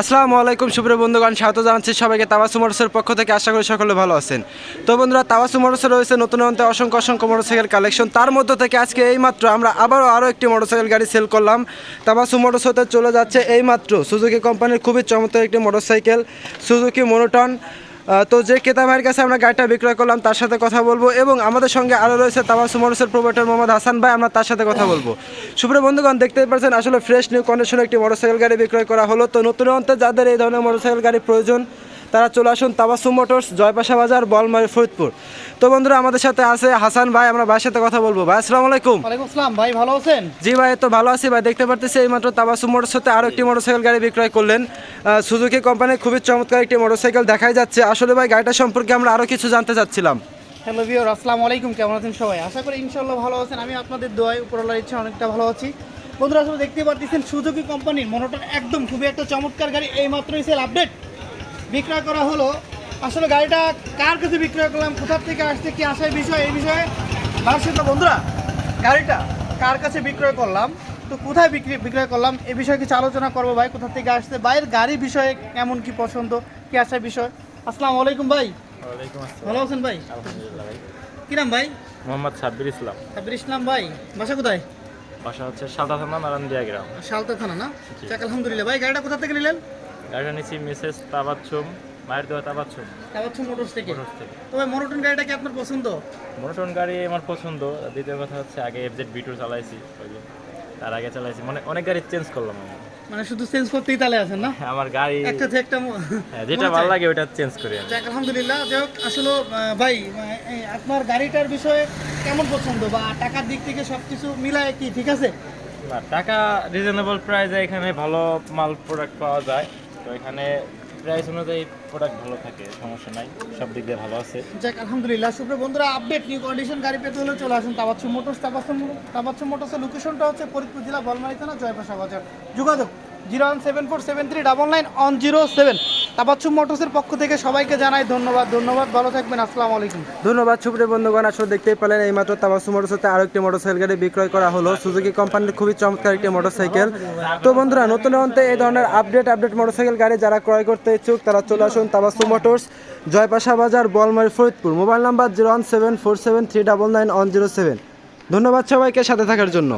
আসসালামু আলাইকুম, সুপ্রিয় বন্ধুগণ, স্বাগত জানাচ্ছি সবাইকে তাওয়াসু মোটরসের পক্ষ থেকে। আশা করি সকলে ভালো আছেন। তো বন্ধুরা, তাওয়াসু মোটরসে রয়েছে নতুন অন্তে অসংখ্য অসংখ্য মোটরসাইকেল কালেকশন। তার মধ্য থেকে আজকে এইমাত্র আমরা আবারও আরও একটি মোটরসাইকেল গাড়ি সেল করলাম। তাওয়াসু মোটরস হতে চলে যাচ্ছে এইমাত্র সুজুকি কোম্পানির খুবই চমৎকার একটি মোটরসাইকেল, সুজুকি মোনোটন। তো যে ক্রেতা ভাইয়ের কাছে আমরা গাড়িটা বিক্রয় করলাম, তার সাথে কথা বলব এবং আমাদের সঙ্গে আরও রয়েছে তাওয়াসু মোটরসের প্রোভাইডার মোহাম্মদ হাসান ভাই, আমরা তার সাথে কথা বলব। সুপ্র বন্ধুগণ, দেখতেই পাচ্ছেন আসলে ফ্রেশ নিউ কন্ডিশনে একটি মোটরসাইকেল গাড়ি বিক্রয় করা হলো। তো নতুন অন্তে যাদের এই ধরনের মোটরসাইকেল গাড়ি প্রয়োজন তারা চলে আসুন তাবাসু মোটরস জয়পাশা বাজার বলমারি ফরিদপুর। তো বন্ধুরা আমাদের সাথে আছে হাসান ভাই আমরা ভাইয়ের সাথে কথা বলব। ভাই আসসালামু আলাইকুম। ওয়ালাইকুম আসসালাম ভাই ভালো আছেন? জি ভাই তো ভালো আছি ভাই দেখতে পারতেছি এইমাত্র তাবাসু মোটরস হতে আরও একটি মোটরসাইকেল গাড়ি বিক্রয় করলেন। সুজুকি কোম্পানির খুবই চমৎকার একটি মোটরসাইকেল দেখাই যাচ্ছে। আসলে ভাই গাড়িটা সম্পর্কে আমরা আরও কিছু জানতে চাচ্ছিলাম। হ্যালো ভিওর আসসালামু আলাইকুম কেমন আছেন সবাই? আশা করি ইনশাল্লাহ ভালো আছেন। আমি আপনাদের দোয়াই উপরওয়ালার ইচ্ছা অনেকটা ভালো আছি। বন্ধুরা আসলে দেখতে পাচ্ছেন সুজুকি কোম্পানির মনোটন একদম খুবই একটা চমৎকার গাড়ি এই মাত্রই সেল আপডেট বিক্রয় করা হলো। আসলে গাড়িটা কার কাছে বিক্রয় করলাম কোথার থেকে আসছে কি আসার বিষয় এই বিষয়ে। তো বন্ধুরা গাড়িটা কার কাছে বিক্রয় করলাম তো কোথায় বিক্রি বিক্রয় করলাম এ বিষয়ে কিছু আলোচনা করব ভাই কোথা থেকে আসছে বাইরের গাড়ি বিষয়ে কেমন কি পছন্দ কি আসার বিষয়। আসসালামু আলাইকুম ভাই। ভালো আছেন ভাই? ভাই। কি নাম ভাই? মোহাম্মদ সাব্বির ইসলাম। সাব্বির ইসলাম ভাই বাসা কোথায়? বাসা হচ্ছে সালদা থানা নারায়ণদিয়া গ্রাম। শালতা থানা না? আলহামদুলিল্লাহ ভাই গাড়িটা কোথা থেকে নিলেন? গাড়িটা নিচ্ছি মিসেস তাবাচ্ছুম মায়ের দেওয়া তাবাচ্ছুম। তাবাচ্ছু মোটরস থেকে? মোটরস থেকে। তো ভাই গাড়িটা কি আপনার পছন্দ? মোনোটন গাড়ি আমার পছন্দ। দ্বিতীয় কথা হচ্ছে আগে এফজেড বিটু চালাইছি তার আগে চালাইছি। মানে অনেক গাড়ি চেঞ্জ করলাম আমি। মানে শুধু চেঞ্জ করতেই তালে আছেন না? আমার গাড়ি একটা থেকে একটা হ্যাঁ, যেটা ভালো লাগে ওটা চেঞ্জ করি যাক আলহামদুলিল্লাহ। যাই হোক আসলে ভাই আপনার গাড়িটার বিষয়ে কেমন পছন্দ বা টাকার দিক থেকে সব কিছু মিলায় কি ঠিক আছে? টাকা রিজনেবল প্রাইসে এখানে ভালো মাল প্রোডাক্ট পাওয়া যায়। তো এখানে প্রাইস অনুযায়ী প্রোডাক্ট ভালো থাকে, সমস্যা নাই, সব দিক দিয়ে ভালো আছে। যাক, আলহামদুলিল্লাহ, সুপ্রিয় বন্ধুরা আপডেট নিউ কন্ডিশন গাড়ি পেতে হলে চলে আসুন তাবাচ্ছু মোটরস। তাবাচ্ছু মোটরসের লোকেশনটা হচ্ছে ফরিদপুর জেলা বলমারি থানা জয়পাশা বাজার। যোগাযোগ zero one seven four seven three double nine one zero seven Tabassu মোটরসের পক্ষ থেকে সবাইকে জানাই ধন্যবাদ। ধন্যবাদ, ভালো থাকবেন, আসসালামু আলাইকুম। ধন্যবাদ, সুপ্রিয় বন্ধুগণ, আসলে দেখতেই পেলেন, এইমাত্র তাবাসু মোটরসাইকেল আরও একটি মোটরসাইকেল গাড়ি বিক্রয় করা হলো। সুজুকি কোম্পানির খুবই চমৎকার একটি মোটরসাইকেল। তো বন্ধুরা, নতুন অন্তে এই ধরনের আপডেট আপডেট মোটরসাইকেল গাড়ি যারা ক্রয় করতে ইচ্ছুক, তারা চলে আসুন তাবাসু মোটরস, জয়পাশা বাজার, Balmari, Faridpur. Mobile number zero one seven four seven three double nine one zero seven. ধন্যবাদ সবাইকে সাথে থাকার জন্য।